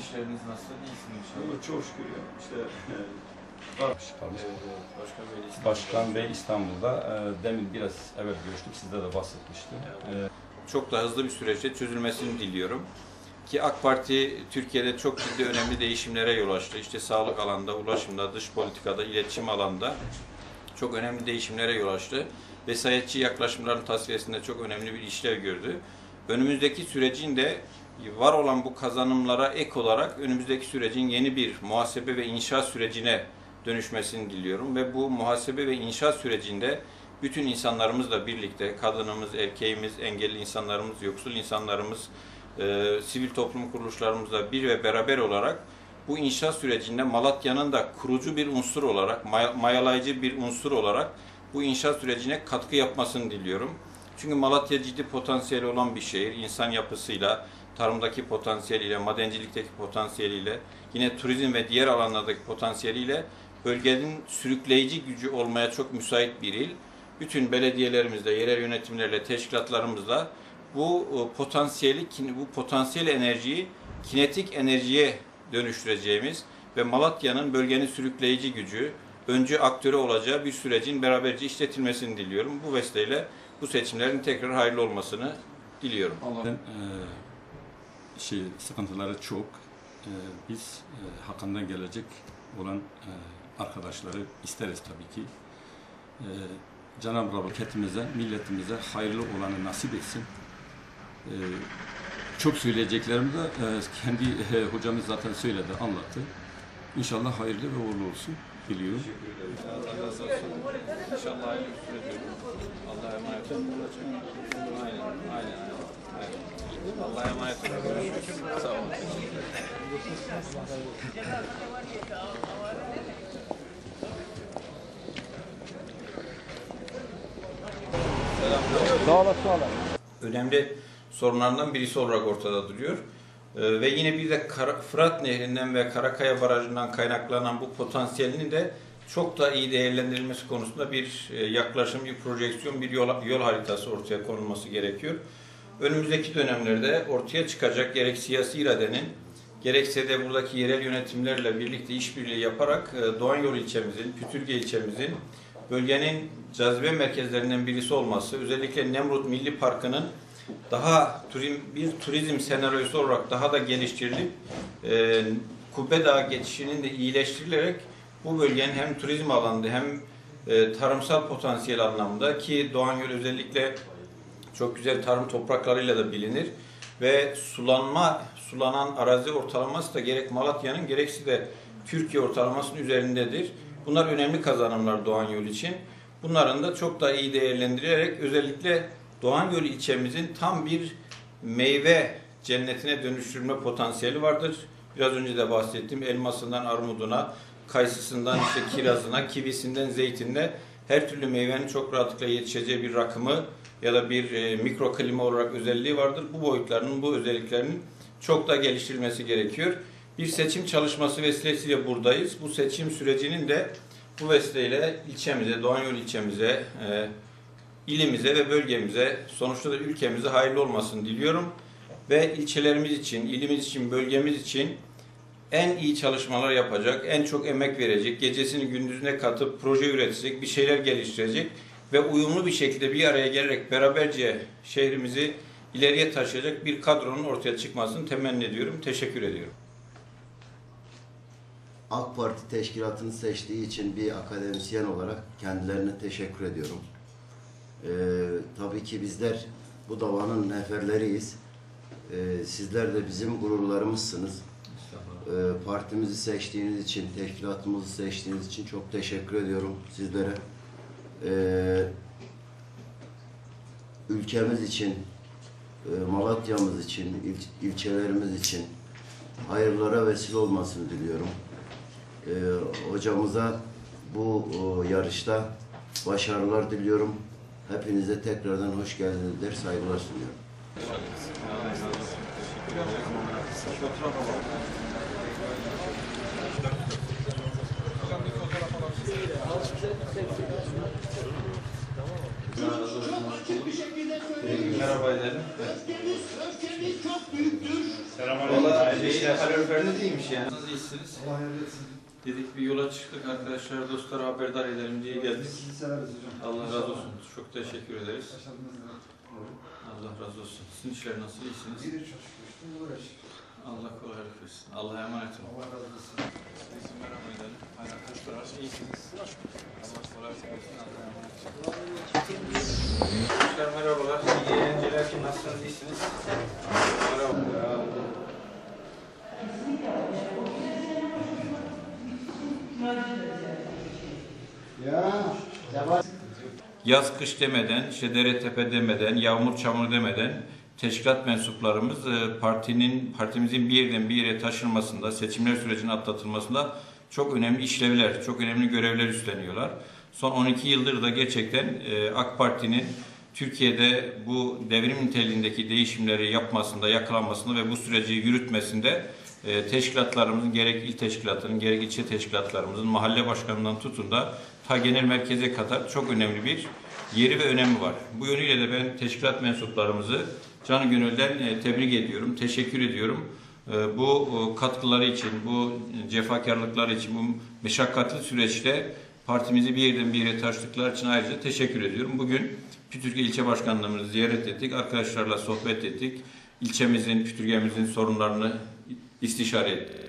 İşleriniz nasıl? İyisin inşallah. Ama çok şükür ya. İşte Kalmış. Evet, evet. Başkan Bey İstanbul'da. Başkan Bey İstanbul'da e, demin biraz evvel görüştük. Sizde de bahsetmişti. E, çok daha hızlı bir süreçte çözülmesini diliyorum. Ki AK Parti Türkiye'de çok ciddi önemli değişimlere yol açtı. İşte sağlık alanda, ulaşımda, dış politikada, iletişim alanda çok önemli değişimlere yol açtı. Vesayetçi yaklaşımların tasfiyesinde çok önemli bir işlev gördü. Önümüzdeki sürecin de var olan bu kazanımlara ek olarak önümüzdeki sürecin yeni bir muhasebe ve inşa sürecine dönüşmesini diliyorum ve bu muhasebe ve inşa sürecinde bütün insanlarımızla birlikte kadınımız, erkeğimiz, engelli insanlarımız, yoksul insanlarımız, e, sivil toplum kuruluşlarımızla bir ve beraber olarak bu inşa sürecinde Malatya'nın da kurucu bir unsur olarak, may- mayalayıcı bir unsur olarak bu inşa sürecine katkı yapmasını diliyorum. Çünkü Malatya ciddi potansiyeli olan bir şehir. İnsan yapısıyla, tarımdaki potansiyeliyle, madencilikteki potansiyeliyle, yine turizm ve diğer alanlardaki potansiyeliyle bölgenin sürükleyici gücü olmaya çok müsait bir il. Bütün belediyelerimizle, yerel yönetimlerle, teşkilatlarımızla bu e, potansiyeli, bu potansiyel enerjiyi kinetik enerjiye dönüştüreceğimiz ve Malatya'nın bölgenin sürükleyici gücü, öncü aktörü olacağı bir sürecin beraberce işletilmesini diliyorum. Bu vesileyle bu seçimlerin tekrar hayırlı olmasını diliyorum. Allah'ın şey sıkıntıları çok. E, biz e, hakkından gelecek olan e, arkadaşları isteriz tabii ki. E, Cenab-ı Rabbim milletimize hayırlı olanı nasip etsin. E, çok söyleyeceklerimi de e, kendi e, hocamız zaten söyledi, anlattı. İnşallah hayırlı ve uğurlu olsun diliyorum. İnşallah hayırlı bir süreç olur. Allah'a emanet olun. Aynen, aynen. Allah'a emanet olun. Görüşürüz. Sağ olun. önemli sorunlarından birisi olarak ortada duruyor. Ee, ve yine bir de Kara- Fırat Nehri'nden ve Karakaya Barajı'ndan kaynaklanan bu potansiyelini de çok da iyi değerlendirilmesi konusunda bir e, yaklaşım, bir projeksiyon, bir yol, yol haritası ortaya konulması gerekiyor. Önümüzdeki dönemlerde ortaya çıkacak gerek siyasi iradenin, gerekse de buradaki yerel yönetimlerle birlikte işbirliği yaparak e, Doğan Yol ilçemizin, Pütürge ilçemizin bölgenin cazibe merkezlerinden birisi olması, özellikle Nemrut Milli Parkı'nın daha bir turizm senaryosu olarak daha da geliştirilip e, Kubbe Dağı geçişinin de iyileştirilerek bu bölgenin hem turizm alanında hem e, tarımsal potansiyel anlamda ki Doğan Yol özellikle çok güzel tarım topraklarıyla da bilinir ve sulanma, sulanan arazi ortalaması da gerek Malatya'nın gerekse de Türkiye ortalamasının üzerindedir. Bunlar önemli kazanımlar Doğan Yol için. Bunların da çok daha iyi değerlendirilerek özellikle Doğan Yol ilçemizin tam bir meyve cennetine dönüştürme potansiyeli vardır. Biraz önce de bahsettiğim elmasından armuduna, kayısısından işte kirazına, kivisinden zeytinine her türlü meyvenin çok rahatlıkla yetişeceği bir rakımı ya da bir e, mikro klima olarak özelliği vardır. Bu boyutlarının, bu özelliklerinin çok da geliştirilmesi gerekiyor. Bir seçim çalışması vesilesiyle buradayız. Bu seçim sürecinin de bu vesileyle ilçemize, Doğan Yol ilçemize, e, ilimize ve bölgemize, sonuçta da ülkemize hayırlı olmasını diliyorum. Ve ilçelerimiz için, ilimiz için, bölgemiz için en iyi çalışmalar yapacak, en çok emek verecek, gecesini gündüzüne katıp proje üretecek, bir şeyler geliştirecek ve uyumlu bir şekilde bir araya gelerek beraberce şehrimizi ileriye taşıyacak bir kadronun ortaya çıkmasını temenni ediyorum. Teşekkür ediyorum. AK Parti teşkilatını seçtiği için bir akademisyen olarak kendilerine teşekkür ediyorum. Ee, tabii ki bizler bu davanın neferleriyiz. Ee, sizler de bizim gururlarımızsınız. Ee, partimizi seçtiğiniz için, teşkilatımızı seçtiğiniz için çok teşekkür ediyorum sizlere. Ee, ülkemiz için, e, Malatya'mız için, il- ilçelerimiz için hayırlara vesile olmasını diliyorum. Ee, hocamıza bu o, yarışta başarılar diliyorum. Hepinize tekrardan hoş geldiniz der, saygılar sunuyorum. Merhaba edelim. Öfkemiz, öfkemiz çok büyüktür. Valla Şey, kaloriferde değilmiş yani. Nasıl iyisiniz? Allah yardım etsin. Dedik bir yola çıktık arkadaşlar, dostlara haberdar edelim diye geldik. Sizi severiz hocam. Allah razı olsun. Çok teşekkür ederiz. Allah razı olsun. Sizin işler nasıl? iyisiniz? İyidir çok şükür. İşte uğraş. Allah kolaylık versin. Allah'a emanet olun. Allah razı olsun. İsim merhaba edelim. Arkadaşlar iyisiniz. Allah kolaylık versin. Allah'a emanet olun. Arkadaşlar merhabalar. İyi eğlenceler. Nasılsınız? İyisiniz? Merhaba. Yaz kış demeden, işte dere tepe demeden, yağmur çamur demeden teşkilat mensuplarımız e, partinin partimizin bir yerden bir yere taşınmasında, seçimler sürecinin atlatılmasında çok önemli işlevler, çok önemli görevler üstleniyorlar. Son 12 yıldır da gerçekten e, AK Parti'nin Türkiye'de bu devrim niteliğindeki değişimleri yapmasında, yakalanmasında ve bu süreci yürütmesinde e, teşkilatlarımızın gerek il teşkilatının gerek ilçe teşkilatlarımızın mahalle başkanından tutun da ta genel merkeze kadar çok önemli bir yeri ve önemi var. Bu yönüyle de ben teşkilat mensuplarımızı canı gönülden e, tebrik ediyorum, teşekkür ediyorum. E, Bu katkıları için, bu cefakarlıkları için, bu meşakkatli süreçte partimizi bir yerden bir yere taşıdıkları için ayrıca teşekkür ediyorum. Bugün Kütürge ilçe başkanlığımızı ziyaret ettik, arkadaşlarla sohbet ettik. İlçemizin, Kütürgemizin sorunlarını istişare ettik.